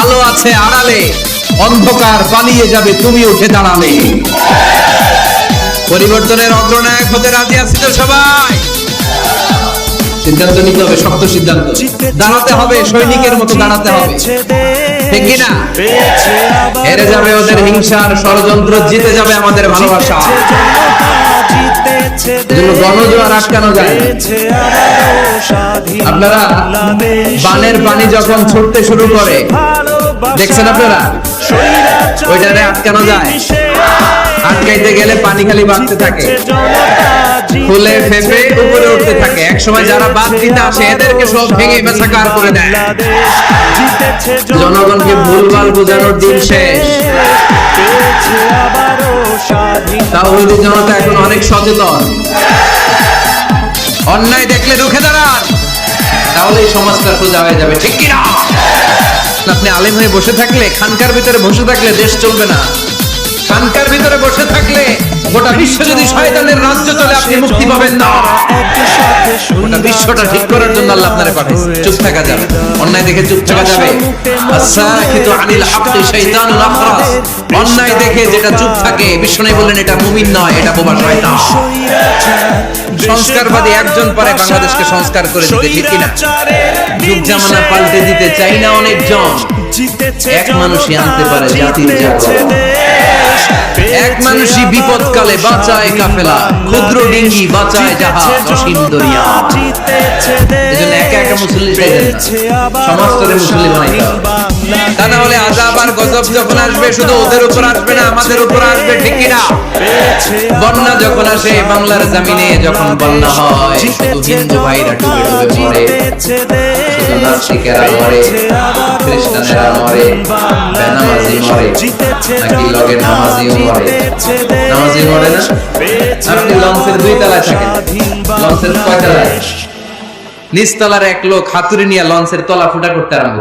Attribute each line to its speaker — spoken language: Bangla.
Speaker 1: আলো আছে আড়ালে। অন্ধকার পালিয়ে যাবে, তুমি উঠে দাঁড়ালে। পরিবর্তনের অগ্রনায়ক হতে রাজি আছি তো সবাই? সিদ্ধান্ত নিতে হবে, শক্ত সিদ্ধান্ত। দাঁড়াতে হবে, সৈনিকের মতো দাঁড়াতে হবে। ঠিক কিনা হেরে যাবে ওদের হিংসার ষড়যন্ত্র, জিতে যাবে আমাদের ভালোবাসা। গণজোয়ার আটকানো যায়। আপনারা বানের পানি যখন ছুটতে শুরু করে দেখছেন আপনারা? ওইটারে আটকানো যায়। আটকাইতে গেলে পানি খালি বাড়তে থাকে। ফুলে ফেপে উপরে উঠতে থাকে। এক সময় যারা বাদ দিতে আসে এদেরকে সব ভেঙে মেছাকার করে দেয়? জনগণকে ভুলভাল বোঝানোর দিন শেষ। তাওহিদি জনতা এখন অনেক সচেতন। অন্যায় দেখলে রুখে দাঁড়ান। তাহলে এই সমাজটা সোজা হয়ে যাবে, ঠিক কিনা? আপনি আলেম হয়ে বসে থাকলে, খানকার ভিতরে বসে থাকলে দেশ চলবে না। খানকার ভিতরে বসে থাকলে গোটা বিশ্ব যদি শয়তানের রাজ্য চলে আপনি মুক্তি পাবেন না। গোটা বিশ্বটা ঠিক করার জন্য আল্লাহ আপনারে পাঠাইছে। চুপ থাকা যাবে। অন্যায় দেখে চুপ থাকা যাবে। আসাকিতু আনিল হাক্কি শাইতানুন আখরাস অন্যায় দেখে যেটা চুপ থাকে বিশ্ব নেই বললেন এটা মুমিন নয় এটা বোবা শয়তান। সংস্কারবাদী একজন পারে বাংলাদেশকে সংস্কার করে দিতে ঠিক কিনা? যুগ জামানা পাল্টে দিতে চাই না অনেকজন। এক মানুষই আনতে পারে জাতির জাগরণ। এক মানুষই বিপদকালে বাঁচায় কাফেলা, ক্ষুদ্র ডিঙ্গি বাঁচায় জাহাজ অসীম দরিয়া এজন্য তা না হলে গজব যখন আসবে, শুধু ওদের উপর আসবে না, আমাদের উপর আসবে, ঠিক কিনা বন্যা যখন আসে, বাংলার জমিনে যখন বন্যা হয়, শুধু হিন্দু ভাইরা ডুবে ডুবে মরে, শুধু নাস্তিকেরা মরে, খ্রিস্টানেরা মরে, বেনামাজি মরে। নাকি লগে নামাজিও মরে নামাজি মরে না? আপনি লঞ্চের দুই তলায় থাকেন। লঞ্চের কয় তলায় নিচতলার এক লোক হাতুড়ি নিয়ে লঞ্চের তলা ফুটা করতে আরম্ভ